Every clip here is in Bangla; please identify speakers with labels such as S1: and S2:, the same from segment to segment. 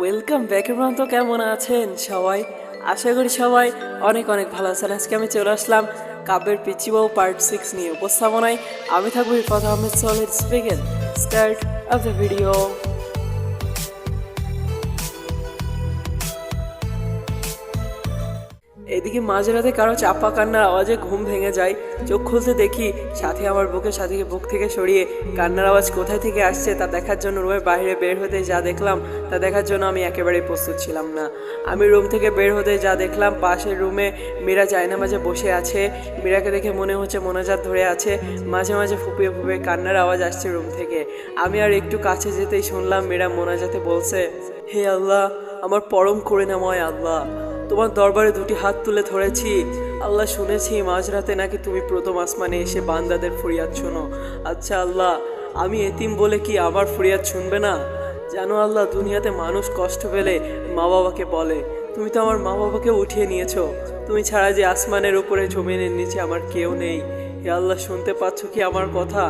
S1: ওয়েলকাম ব্যাক এভরান তো কেমন আছেন সবাই? আশা করি সবাই অনেক অনেক ভালো আছেন। আজকে আমি চলে আসলাম কাব্যের পিচিবাউ পার্ট সিক্স নিয়ে। উপস্থাপনায় আমি থাকব ইরফাত আহমেদ সলিড স্পিকেন স্টার্ট অফ দ্য ভিডিও এদিকে মাঝরাতে কারও চাপা কান্নার আওয়াজে ঘুম ভেঙে যায়। চোখ খুলতে দেখি সাথে আমার বুকে, সাথীকে বুক থেকে সরিয়ে কান্নার আওয়াজ কোথায় থেকে আসছে তা দেখার জন্য রুমের বাইরে বের হতে যা দেখলাম, তা দেখার জন্য আমি একেবারেই প্রস্তুত ছিলাম না। আমি রুম থেকে বের হতে যা দেখলাম, পাশের রুমে মীরা চায়না মাঝে বসে আছে। মীরাকে দেখে মনে হচ্ছে মোনাজাত ধরে আছে। মাঝে মাঝে ফুপিয়ে ফুপিয়ে কান্নার আওয়াজ আসছে রুম থেকে। আমি আর একটু কাছে যেতেই শুনলাম মীরা মোনাজাতে বলছে, হে আল্লাহ, আমার পরম করে নাময় আল্লাহ তোমার দরবারে দুটি হাত তুলে ধরেছি। আল্লাহ শুনেছি, মাঝরাতে নাকি তুমি প্রথম আসমানে এসে বান্দাদের ফরিয়াদ শোনো। আচ্ছা আল্লাহ, আমি এতিম বলে কি আমার ফরিয়াদ শুনবে না? জানো আল্লাহ, দুনিয়াতে মানুষ কষ্ট পেলে মা বাবাকে বলে, তুমি তো আমার মা বাবাকে উঠিয়ে নিয়েছো। তুমি ছাড়া যে আসমানের উপরে, জমিনের নিচে আমার কেউ নেই। হে আল্লাহ, শুনতে পাচ্ছ কি আমার কথা?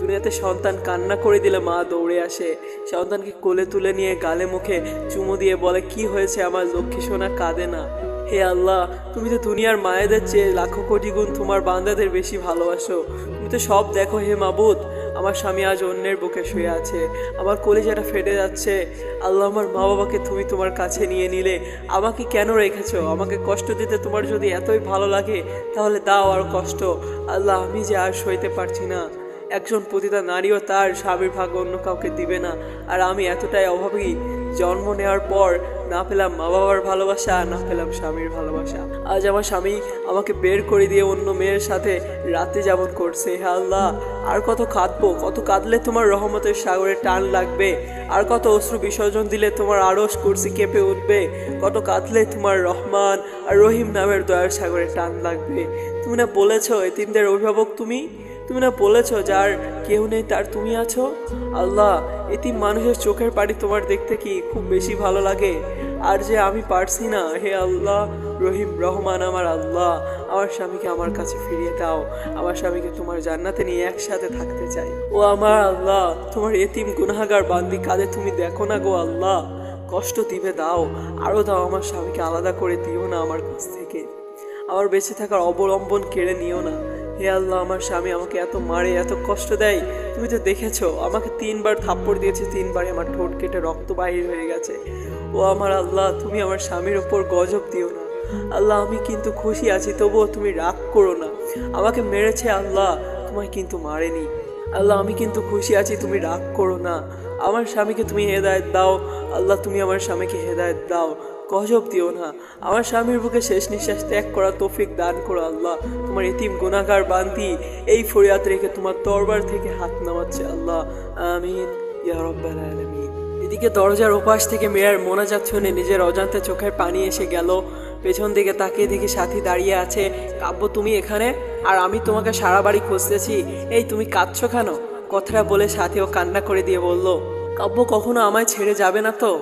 S1: দুনিয়াতে সন্তান কান্না করে দিলে মা দৌড়ে আসে। সন্তানকে কোলে তুলে নিয়ে গালে মুখে চুমু দিয়ে বলে, কি হয়েছে আমার লক্ষ্মী সোনা? কাঁদে না। হে আল্লাহ, তুমি তো দুনিয়ার মায়েদের চেয়ে লাখো কোটি গুণ তোমার বান্দাদের বেশি ভালোবাসো। তুমি তো সব দেখো হে মাবুদ। আমার স্বামী আজ অন্যের বুকে শুয়ে আছে। আমার কলেজাটা ফেটে যাচ্ছে। আল্লাহ আমার মা বাবাকে তুমি তোমার কাছে নিয়ে নিলে। আমাকে কেন রেখেছো? আমাকে কষ্ট দিতে তোমার যদি এতই ভালো লাগে, তাহলে দাও আর কষ্ট। আল্লাহ, আমি যে আর সইতে পারছি না। একজন পতিতা নারীও তার স্বামীর ভাগ অন্য কাউকে দিবে না। আর আমি এতটাই অভাবী, জন্ম নেওয়ার পর না পেলাম মা বাবার ভালোবাসা, না পেলাম স্বামীর ভালোবাসা। আজ আমার স্বামী আমাকে বের করে দিয়ে অন্য মেয়ের সাথে রাতে যাপন করছে। হে আল্লাহ, আর কত কাঁদবো? কত কাঁদলে তোমার রহমতের সাগরে টান লাগবে? আর কত অশ্রু বিসর্জন দিলে তোমার আড়স কুর্সি কেঁপে উঠবে? কত কাঁদলে তোমার রহমান আর রহিম নামের দয়ার সাগরে টান লাগবে? তুমি না বলেছ, এতিমদের অভিভাবক তুমি? তুমি না বলেছ যার কেউ নেই, তার তুমি আছো? আল্লাহ এতিম মানুষের চোখের পাড়ি তোমার দেখতে কি খুব বেশি ভালো লাগে? আর যে আমি পারছি না, হে আল্লাহ, রহিম, রহমান আমার আল্লাহ, আমার স্বামীকে আমার কাছে ফিরিয়ে দাও, আমার স্বামীকে তোমার জান্নাতে নিয়ে একসাথে থাকতে চাই। ও আমার আল্লাহ, তোমার এতিম গুনাহাগার বান্দি, কাঁধে তুমি দেখো না গো আল্লাহ। কষ্ট দিবে, দাও আরও দাও আমার স্বামীকে আলাদা করে দিও না আমার কাছ থেকে। আমার বেঁচে থাকার অবলম্বন কেড়ে নিও না। হে আল্লাহ, আমার স্বামী আমাকে এত মারে, এত কষ্ট দেয়। তুমি তো দেখেছ, আমাকে তিনবার থাপ্পড় দিয়েছে তিনবারে আমার ঠোঁট কেটে রক্ত বাহির হয়ে গেছে। ও আমার আল্লাহ, তুমি আমার স্বামীর ওপর গজব দিও না। আল্লাহ, আমি কিন্তু খুশি আছি, তবুও তুমি রাগ করো না। আমাকে মেরেছে আল্লাহ, তোমায় কিন্তু মারেনি। আল্লাহ, আমি কিন্তু খুশি আছি, তুমি রাগ করো না। আমার স্বামীকে তুমি হেদায়েত দাও। আল্লাহ, তুমি আমার স্বামীকে হেদায়েত দাও। গজব দিও না। আমার স্বামীর বুকে শেষ নিঃশ্বাস ত্যাগ করা তৌফিক দান করো আল্লাহ। তোমার এতিম গুণাগার বান্তি এই ফরিয়াদ রেখে তোমার দরবার থেকে হাত নামাচ্ছে আল্লাহ। আমিন। এদিকে দরজার ওপাশ থেকে মেয়ের মোনাজাত শুনে নিজের অজান্তে চোখের পানি এসে গেল। পেছন দিকে তাকিয়ে দেখি সাথী দাঁড়িয়ে আছে। কাব্য, তুমি এখানে? আর আমি তোমাকে সারা বাড়ি খুঁজতেছি। এই তুমি কাঁদছো কেন? কথাটা বলে সাথীও কান্না করে দিয়ে বলল, কাব্য, কখনো আমায় ছেড়ে যাবে না তো?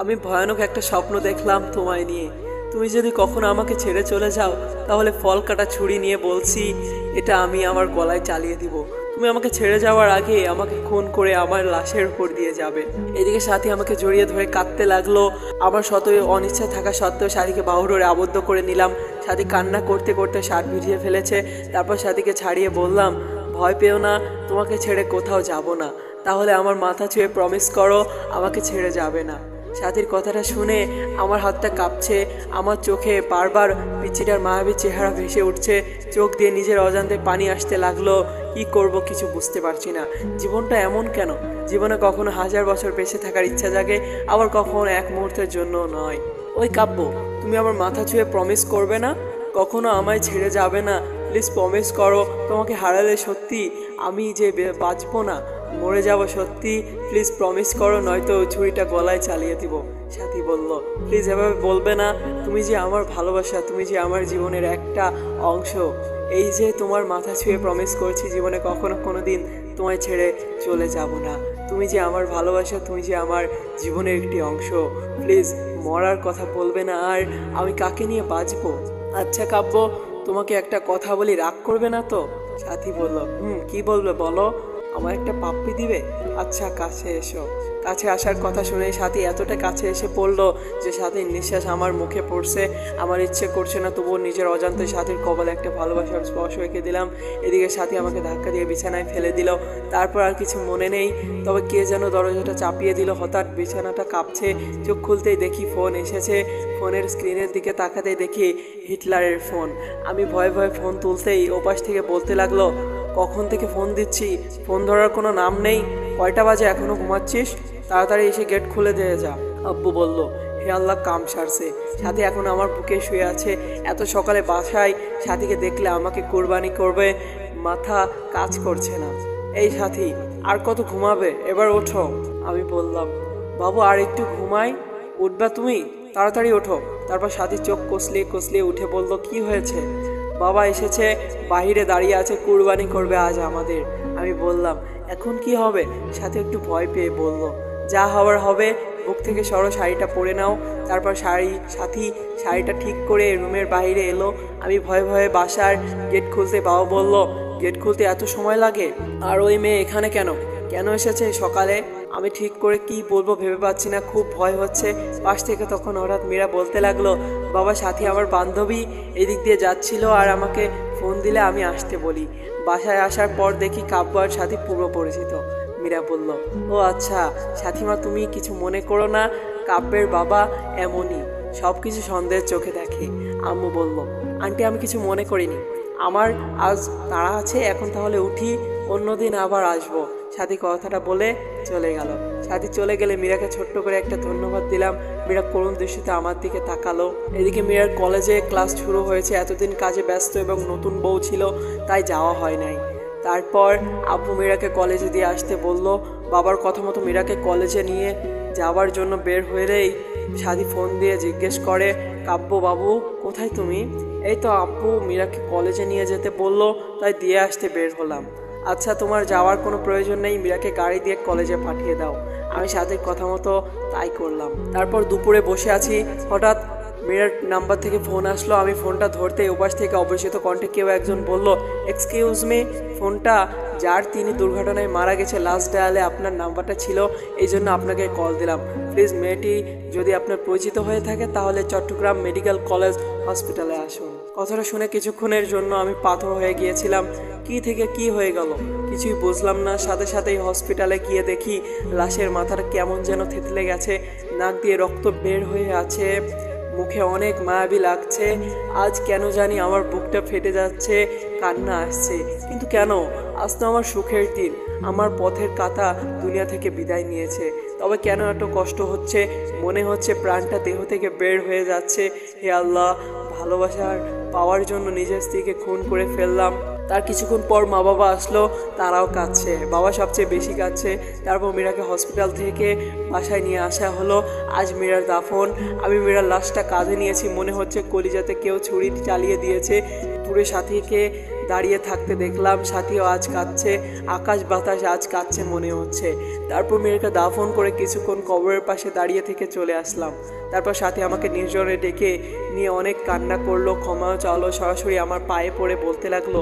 S1: আমি ভয়ানক একটা স্বপ্ন দেখলাম তোমায় নিয়ে। তুমি যদি কখনো আমাকে ছেড়ে চলে যাও, তাহলে ফল কাটা ছুরি নিয়ে বলছি, এটা আমি আমার গলায় চালিয়ে দিব। তুমি আমাকে ছেড়ে যাওয়ার আগে আমাকে খুন করে আমার লাশের উপর দিয়ে যাবে। এদিকে সাথী আমাকে জড়িয়ে ধরে কাঁদতে লাগল। আমার শত অনিচ্ছা থাকা সত্ত্বেও সাথীকে বাহুডোরে আবদ্ধ করে নিলাম। সাথী কান্না করতে করতে শার্ট ভিজিয়ে ফেলেছে। তারপর সাথীকে ছাড়িয়ে বললাম, ভয় পেও না, তোমাকে ছেড়ে কোথাও যাব না। তাহলে আমার মাথা ছুঁয়ে প্রমিস করো, আমাকে ছেড়ে যাবে না। সাথীর কথাটা শুনে আমার হাতটা কাঁপছে, আমার চোখে বারবার পিচিটার মায়াবী চেহারা ভেসে উঠছে, চোখ দিয়ে নিজের অজান্তে পানি আসতে লাগল, কি করব কিছু বুঝতে পারছি না। জীবনটা এমন কেন? জীবনে কখনো হাজার বছর বেঁচে থাকার ইচ্ছা জাগে, আবার কখনো এক মুহূর্তের জন্য নয়। ওই কাব্য, তুমি আমার মাথা ছুঁয়ে প্রমিস করবে না? কখনো আমায় ছেড়ে যাবে না? প্লিজ প্রমিস করো, তোমাকে হারালে সত্যি আমি যে বাঁচবো না মরে যাব সত্যি প্লিজ প্রমিস করো, নয়তো ছুরিটা গলায় চালিয়ে দিব। সাথী বলল প্লিজ এভাবে বলবে না, তুমি যে আমার ভালোবাসা, তুমি যে আমার জীবনের একটা অংশ। এই যে তোমার মাথা ছুঁয়ে প্রমিস করছি জীবনে কখনো কোনো দিন তোমায় ছেড়ে চলে যাব না। তুমি যে আমার ভালোবাসা, তুমি যে আমার জীবনের একটি অংশ। প্লিজ মরার কথা বলবে না, আর আমি কাকে নিয়ে বাঁচবো? আচ্ছা কাব্য, তোমাকে একটা কথা বলি, রাগ করবে না তো? সাথী বলল, হুম, কি বলবে বলো? আমার একটা পাপ্পি দিবে? আচ্ছা কাছে এসো। কাছে আসার কথা শুনে সাথী এতটা কাছে এসে পড়ল যে সাথীর নিঃশ্বাস আমার মুখে পড়ছে। আমার ইচ্ছে করছে না, তবুও নিজের অজান্তে সাথীর কপালে একটা ভালোবাসার স্পর্শ রেখে দিলাম। এদিকে সাথী আমাকে ধাক্কা দিয়ে বিছানায় ফেলে দিল। তারপর আর কিছু মনে নেই। তবে কে যেন দরজাটা চাপিয়ে দিল। হঠাৎ বিছানাটা কাঁপছে। চোখ খুলতেই দেখি ফোন এসেছে। ফোনের স্ক্রিনের দিকে তাকাতেই দেখি হিটলারের ফোন। আমি ভয়ে ভয়ে ফোন তুলতেই ওপাশ থেকে বলতে লাগল কখন থেকে ফোন দিচ্ছি? ফোন ধরার কোনো নাম নেই। কয়টা বাজে এখনও ঘুমাচ্ছিস? তাড়াতাড়ি এসে গেট খুলে দিয়ে যা। আব্বু বলল, হে আল্লাহ, কাম সারছে। সাথী এখন আমার বুকে শুয়ে আছে। এত সকালে বাসায়। সাথীকে দেখলে আমাকে কোরবানি করবে। মাথা কাজ করছে না। এই সাথী, আর কত ঘুমাবে? এবার ওঠো। আমি বললাম, বাবু, আর একটু ঘুমাই? উঠবা তুমি? তাড়াতাড়ি ওঠো। তারপর সাথী চোখ কষলিয়ে কষলিয়ে উঠে বলল, কি হয়েছে? বাবা এসেছে বাইরে দাঁড়িয়ে আছে, কুরবানি করবে আজ আমাদের। আমি বললাম, এখন কি হবে? সাথে একটু ভয় পেয়ে বলল, যা হওয়ার হবে বুক থেকে সরো, শাড়িটা পরে নাও। তারপর শাড়ি, সাথী শাড়িটা ঠিক করে রুমের বাইরে এলো। আমি ভয়ে ভয়ে বাসার গেট খুলতে বাবা বলল, গেট খুলতে এত সময় লাগে? আর ওই মেয়ে এখানে কেন? কেন এসেছে সকালে? আমি ঠিক করে কি বলব ভেবে পাচ্ছি না, খুব ভয় হচ্ছে। পাশ থেকে তখন হঠাৎ মীরা বলতে লাগল, বাবা, সাথী আমার বান্ধবী, এদিক দিয়ে যাচ্ছিল আর আমাকে ফোন দিলে আমি আসতে বলি। বাসায় আসার পর দেখি কাব্য আর সাথী পূর্ব পরিচিত। মীরা বলল, ও আচ্ছা সাথীমা, তুমি কিছু মনে করো না, কাব্যের বাবা এমনই সব কিছু সন্দেহের চোখে দেখে। আম্মু বলল, আন্টি, আমি কিছু মনে করিনি। আমার আজ তাড়া আছে, এখন তাহলে উঠি, অন্যদিন আবার আসব। সাথী কথাটা বলে চলে গেল। সাথী চলে গেলে মীরাকে ছোট্ট করে একটা ধন্যবাদ দিলাম। মীরা করুণ দৃষ্টিতে আমার দিকে তাকালো। এদিকে মীরার কলেজে ক্লাস শুরু হয়েছে। এতদিন কাজে ব্যস্ত এবং নতুন বউ ছিল, তাই যাওয়া হয় নাই। তারপর আব্বু মীরাকে কলেজে দিয়ে আসতে বলল, বাবার কথা মতো মীরাকে কলেজে নিয়ে যাওয়ার জন্য বের হলেই সাদি ফোন দিয়ে জিজ্ঞেস করে কাব্য বাবু কোথায় তুমি? এই তো আব্বু মীরাকে কলেজে নিয়ে যেতে বলল, তাই দিয়ে আসতে বের হলাম। আচ্ছা তোমার যাওয়ার কোনো প্রয়োজন নেই, মীরাকে গাড়ি দিয়ে কলেজে পাঠিয়ে দাও। আমি সাথে কথা মতো তাই করলাম। তারপর দুপুরে বসে আছি, হঠাৎ মীরার নাম্বার থেকে ফোন আসলো। আমি ফোনটা ধরতে ওপাশ থেকে অপরিচিত কণ্ঠে কেউ একজন বলল এক্সকিউজ মি ফোনটা যার তিনি দুর্ঘটনায় মারা গেছে লাস্ট ডায়ালে আপনার নাম্বারটা ছিল, এই জন্য আপনাকে কল দিলাম। প্লিজ মেয়েটি যদি আপনার পরিচিত হয়ে থাকে, তাহলে চট্টগ্রাম মেডিকেল কলেজ হসপিটালে আসুন। কথাটা শুনে কিছুক্ষণের জন্য আমি পাথর হয়ে গিয়েছিলাম। কি থেকে কি হয়ে গেল? কিছুই বুঝলাম না। সাথে সাথেই হসপিটালে গিয়ে দেখি, লাশের মাথাটা কেমন যেন থেতলে গেছে, নাক দিয়ে রক্ত বের হয়ে আছে। মুখে অনেক মায়াবী লাগছে। আজ কেন জানি আমার বুকটা ফেটে যাচ্ছে, কান্না আসছে। কিন্তু কেন? আজ তো আমার সুখের দিন। আমার পথের কাতা দুনিয়া থেকে বিদায় নিয়েছে। তবে কেন এত কষ্ট হচ্ছে? মনে হচ্ছে প্রাণটা দেহ থেকে বের হয়ে যাচ্ছে। হে আল্লাহ, ভালোবাসার পাওয়ার জন্য নিজের স্ত্রীকে খুন করে ফেললাম। তার কিছুক্ষণ পর মা বাবা আসলো, তারাও কাঁদছে। বাবা সবচেয়ে বেশি কাঁদছে। তারপর মীরাকে হসপিটাল থেকে বাসায় নিয়ে আসা হলো। আজ মীরার দাফন। আমি মীরার লাশটা কাঁধে নিয়েছি। মনে হচ্ছে কলিজাতে কেউ ছুরি চালিয়ে দিয়েছে। দূরে সাথীকে দাঁড়িয়ে থাকতে দেখলাম সাথীও আজ কাঁদছে, আকাশ বাতাস আজ কাঁদছে মনে হচ্ছে। তারপর মেয়েকে দাফন করে কিছুক্ষণ কবরের পাশে দাঁড়িয়ে থেকে চলে আসলাম। তারপর সাথী আমাকে নির্জনে ডেকে নিয়ে অনেক কান্না করল, ক্ষমা চালো সরাসরি আমার পায়ে পড়ে বলতে লাগল,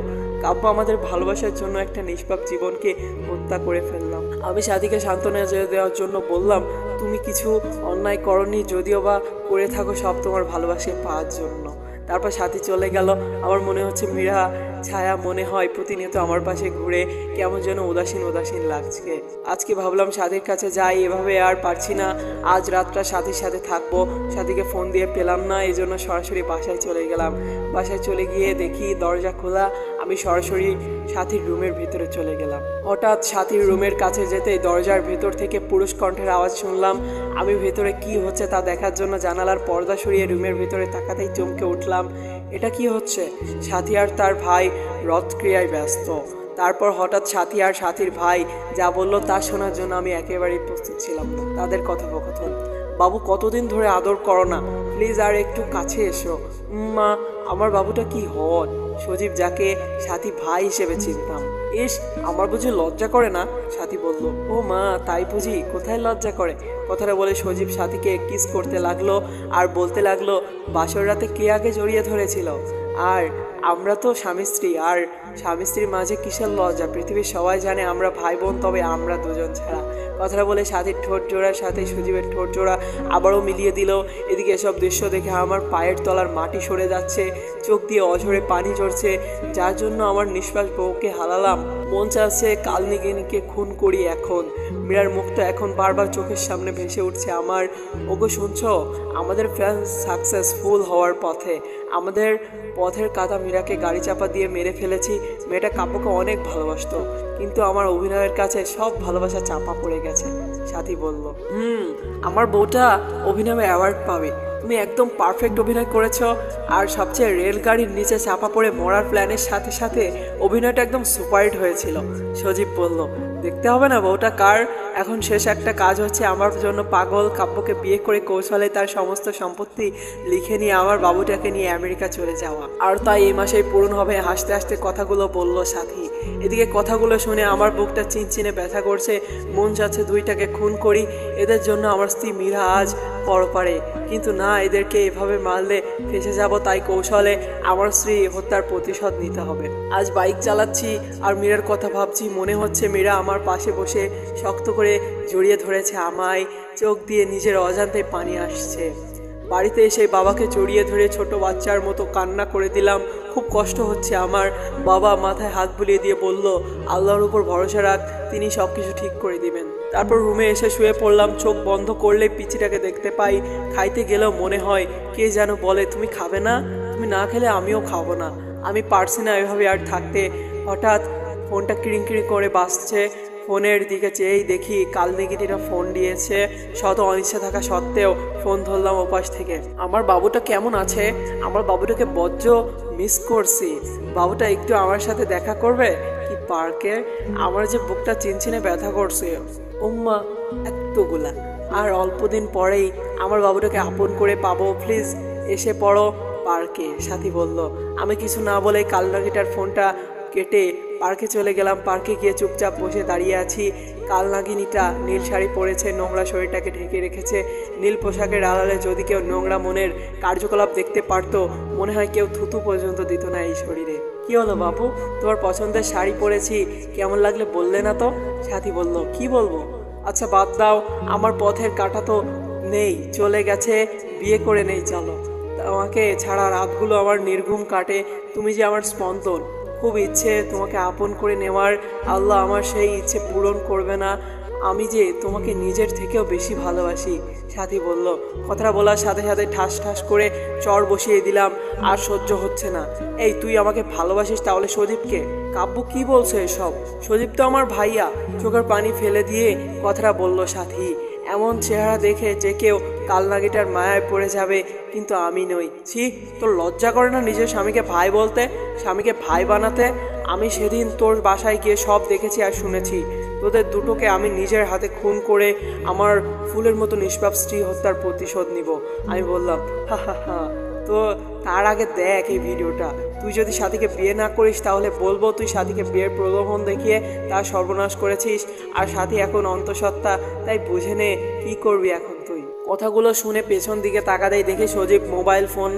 S1: কাব্য, আমাদের ভালোবাসার জন্য একটা নিষ্পাপ জীবনকে হত্যা করে ফেললাম। আমি সাথীকে সান্ত্বনা দেওয়ার জন্য বললাম, তুমি কিছু অন্যায় করনি, যদিও বা করে থাকো সব তোমার ভালোবাসে পাওয়ার জন্য। তারপর সাথে চলে গেল। আমার মনে হচ্ছে মীরা ছায়া মনে হয় প্রতিনিয়ত আমার পাশে ঘুরে কেমন যেন উদাসীন উদাসীন লাগছে। আজকে ভাবলাম সাথীর কাছে যাই, এভাবে আর পারছি না। আজ রাতটা সাথীর সাথে থাকব। সাথীকে ফোন দিয়ে পেলাম না এই জন্য সরাসরি বাসায় চলে গেলাম। বাসায় চলে গিয়ে দেখি দরজা খোলা আমি সরাসরি সাথীর রুমের ভিতরে চলে গেলাম। হঠাৎ সাথীর রুমের কাছে যেতেই দরজার ভেতর থেকে পুরুষ কণ্ঠের আওয়াজ শুনলাম, আমি ভেতরে কি হচ্ছে তা দেখার জন্য জানালার পর্দা সরিয়ে রুমের ভিতরে তাকাতেই চমকে উঠলাম। এটা কি হচ্ছে? সাথী আর তার ভাই রথক্রিয়ায় ব্যস্ত। তারপর হঠাৎ সাথী আর সাথীর ভাই যা বলল তা শোনার জন্য আমি একেবারেই প্রস্তুত ছিলাম। তাদের কথোপকথন। বাবু, কতদিন ধরে আদর করো না। প্লিজ আর একটু কাছে এসো। মা, আমার বাবুটা কি হট সজীব যাকে সাথী ভাই হিসেবে চিনতাম। ইস, আমার বুঝি লজ্জা করে না? সাথী বলল, ও মা, তাই বুঝি? কোথায় লজ্জা করে? কথাটা বলে সজীব সাথীকে কিস করতে লাগল আর বলতে লাগল, বাসর রাতে কে আগে জড়িয়ে ধরেছিল? আর আমরা তো স্বামী স্ত্রী, আর স্বামী স্ত্রীর মাঝে কিসের লজ্জা? পৃথিবীর সবাই জানে আমরা ভাই বোন তবে আমরা দুজন ছাড়া। কথাটা বলে সাথীর ঠোঁট জোড়ার সাথে সুজীবের ঠোঁট জোড়া আবারও মিলিয়ে দিল। এদিকে এসব দৃশ্য দেখে আমার পায়ের তলার মাটি সরে যাচ্ছে, চোখ দিয়ে অঝরে পানি ঝরছে। যার জন্য আমার নিঃশ্বাস বউকে হালালাম। মন চাচ্ছে কালনিগিনীকে খুন করি এখন। মীরার মুখটা এখন বারবার চোখের সামনে ভেসে উঠছে। আমার, ওগো শুনছো? আমাদের ফ্যান সাকসেসফুল হওয়ার পথে। আমাদের পথের কাদা মীরাকে গাড়ি চাপা দিয়ে মেরে ফেলেছি। মেয়েটা কাব্যকে অনেক ভালোবাসতো। কিন্তু আমার অভিনয়ের কাছে সব ভালোবাসা চাপা পড়ে গেছে, সাথী বলল। হুম, আমার বউটা অভিনয়ে অ্যাওয়ার্ড পাবে। তুমি একদম পারফেক্ট অভিনয় করেছ। আর সবচেয়ে রেলগাড়ির নিচে চাপা পড়ে মরার প্ল্যানের সাথে সাথে অভিনয়টা একদম সুপারহিট হয়েছিল। সজীব বলল, দেখতে হবে না বউটা কার এখন শেষ একটা কাজ হচ্ছে আমার জন্য পাগল কাব্যকে বিয়ে করে কৌশলে তার সমস্ত সম্পত্তি লিখে নিয়ে আমার বাবুটাকে নিয়ে আমেরিকা চলে যাওয়া। আর তাই এই মাসেই পূরণ হবে হাসতে হাসতে কথাগুলো বলল সাথী। এদিকে কথাগুলো শুনে আমার বুকটা চিনচিনে ব্যথা করছে, মন যাচ্ছে দুইটাকে খুন করি, এদের জন্য আমার স্ত্রী মীরা আজ পরপারে। কিন্তু না, এদেরকে এভাবে মারলে ফেসে যাব তাই কৌশলে আমার স্ত্রী হত্যার প্রতিশোধ নিতে হবে। আজ বাইক চালাচ্ছি আর মীরার কথা ভাবছি, মনে হচ্ছে মীরা আমার পাশে বসে শক্ত করে জড়িয়ে ধরেছে আমায়, চোখ দিয়ে নিজের অজান্তে পানি আসছে। বাড়িতে এসে বাবাকে জড়িয়ে ধরে ছোট বাচ্চার মতো কান্না করে দিলাম। খুব কষ্ট হচ্ছে আমার। বাবা মাথায় হাত বুলিয়ে দিয়ে বলল, আল্লাহর উপর ভরসা রাখ, তিনি সব কিছু ঠিক করে দিবেন। তারপর রুমে এসে শুয়ে পড়লাম, চোখ বন্ধ করলে পিচিটাকে দেখতে পাই। খাইতে গেলেও মনে হয়, কে যেন বলে, তুমি খাবে না? তুমি না খেলে আমিও খাব না। আমি পারছি না এভাবে আর থাকতে। হঠাৎ ফোনটা কিরিং কিরিং করে বাসছে ফোনের দিকে চেয়েই দেখি কালদিগিটিরা ফোন দিয়েছে। শত অনিচ্ছা থাকা সত্ত্বেও ফোন ধরলাম ওপাশ থেকে। আমার বাবুটা কেমন আছে? আমার বাবুটাকে বজ্র মিস করছি। বাবুটা একটু আমার সাথে দেখা করবে? কি পার্কে? আমার যে বুকটা চিনচিনে ব্যথা করছে। উম্মা, এতগুলা। আর অল্প দিন পরেই আমার বাবুটাকে আপন করে পাবো। প্লিজ, এসে পড়ো পার্কে, সাথী বলল। আমি কিছু না বলে কালনাগিটার ফোনটা কেটে পার্কে চলে গেলাম। পার্কে গিয়ে চুপচাপ বসে দাঁড়িয়ে আছি। কালনাগিনীটা নীল শাড়ি পরেছে, নোংরা শরীরটাকে ঢেকে রেখেছে। নীল পোশাকের আড়ালে যদি কেউ নোংরা মনের কার্যকলাপ দেখতে পারতো, মনে হয় কেউ থুতু পর্যন্ত দিত না এই শরীরে। কি হলো বাপু? তোমার পছন্দের শাড়ি পরেছি, কেমন লাগলে বললে না তো? সাথী বলল, কি বলব? আচ্ছা বাদ দাও, আমার পথের কাটা তো নেই, চলে গেছে, বিয়ে করে নেই, চলো। আমাকে ছাড়া রাতগুলো আমার নির্ঘুম কাটে, তুমি যে আমার স্পন্দন। খুব ইচ্ছে তোমাকে আপন করে নেওয়ার। আল্লাহ আমার সেই ইচ্ছে পূরণ করবে না। আমি যে তোমাকে নিজের থেকেও বেশি ভালোবাসি, সাথী বলল। কথাটা বলার সাথে সাথে ঠাস ঠাস করে চর বসিয়ে দিলাম, আর সহ্য হচ্ছে না। এই, তুই আমাকে ভালোবাসিস তাহলে সদীপকে কাব্য কি বলছে এসব? সদীপ তো আমার ভাইয়া। চোখের পানি ফেলে দিয়ে কথাটা বলল, সাথী। এমন চেহারা দেখে যে কেউ কালনাগিটার মায়ায় পড়ে যাবে, কিন্তু আমি নই। ছি, তোর লজ্জা করে না নিজের স্বামীকে ভাই বলতে? স্বামীকে ভাই বানাতে? আমি সেদিন তোর বাসায় গিয়ে সব দেখেছি আর শুনেছি। তোদের দুটোকে আমি নিজের হাতে খুন করে আমার ফুলের মতো নিষ্পাপ স্ত্রী হত্যার প্রতিশোধ নিব। আমি বললাম, হা হা হা। তো তার আগে দেখ এই ভিডিওটা। তুই যদি সাথীকে বিয়ে না করিস, তাহলে বলব তুই সাথীকে বিয়ের প্রলোভন দেখিয়ে তা সর্বনাশ করেছিস। আর সাথী এখন অন্তঃসত্ত্বা, তাই বুঝে নে কী করবি এখন তুই। কথাগুলো শুনে পেছন দিকে তাকা তাকাতেই দেখে সজীব মোবাইল ফোন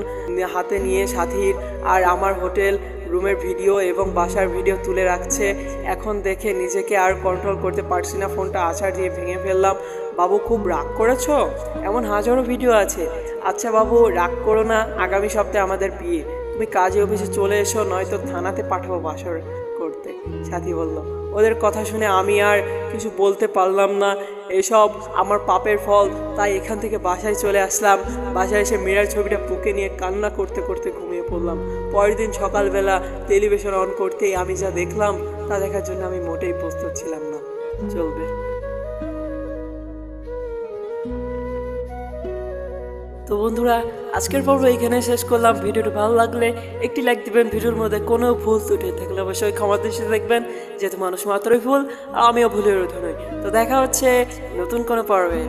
S1: হাতে নিয়ে সাথীর আর আমার হোটেল রুমের ভিডিও এবং বাসার ভিডিও তুলে রাখছে। এখন দেখে নিজেকে আর কন্ট্রোল করতে পারছি না। ফোনটা আছাড় দিয়ে ভেঙে ফেললাম। বাবু, খুব রাগ করেছ? এমন হাজারো ভিডিও আছে। আচ্ছা বাবু, রাগ করো না। আগামী সপ্তাহে আমাদের বিয়ে। তুমি কাজে, অফিসে চলে এসো, নয়তো থানাতে পাঠাবো বাসর করতে। সাথী বলল, ওদের কথা শুনে আমি আর কিছু বলতে পারলাম না। এসব আমার পাপের ফল। তাই এখান থেকে বাসায় চলে আসলাম। বাসায় এসে মীরার ছবিটা বুকে নিয়ে কান্না করতে করতে ঘুমিয়ে পড়লাম। পরের দিন সকালবেলা টেলিভিশন অন করতেই আমি যা দেখলাম, তা দেখার জন্য আমি মোটেই প্রস্তুত ছিলাম না। চলবে। তো বন্ধুরা, আজকের পর্ব এখানে শেষ করলাম। ভিডিওটি ভালো লাগলে একটি লাইক দিবেন। ভিডিওর মধ্যে কোনো ভুল ত্রুটি থাকলে অবশ্যই ক্ষমা দৃষ্টি দেখবেন, যেহেতু মানুষ মাত্রই ভুল আর আমিও ভুলের নই তো দেখা হচ্ছে নতুন কোনো পর্বে।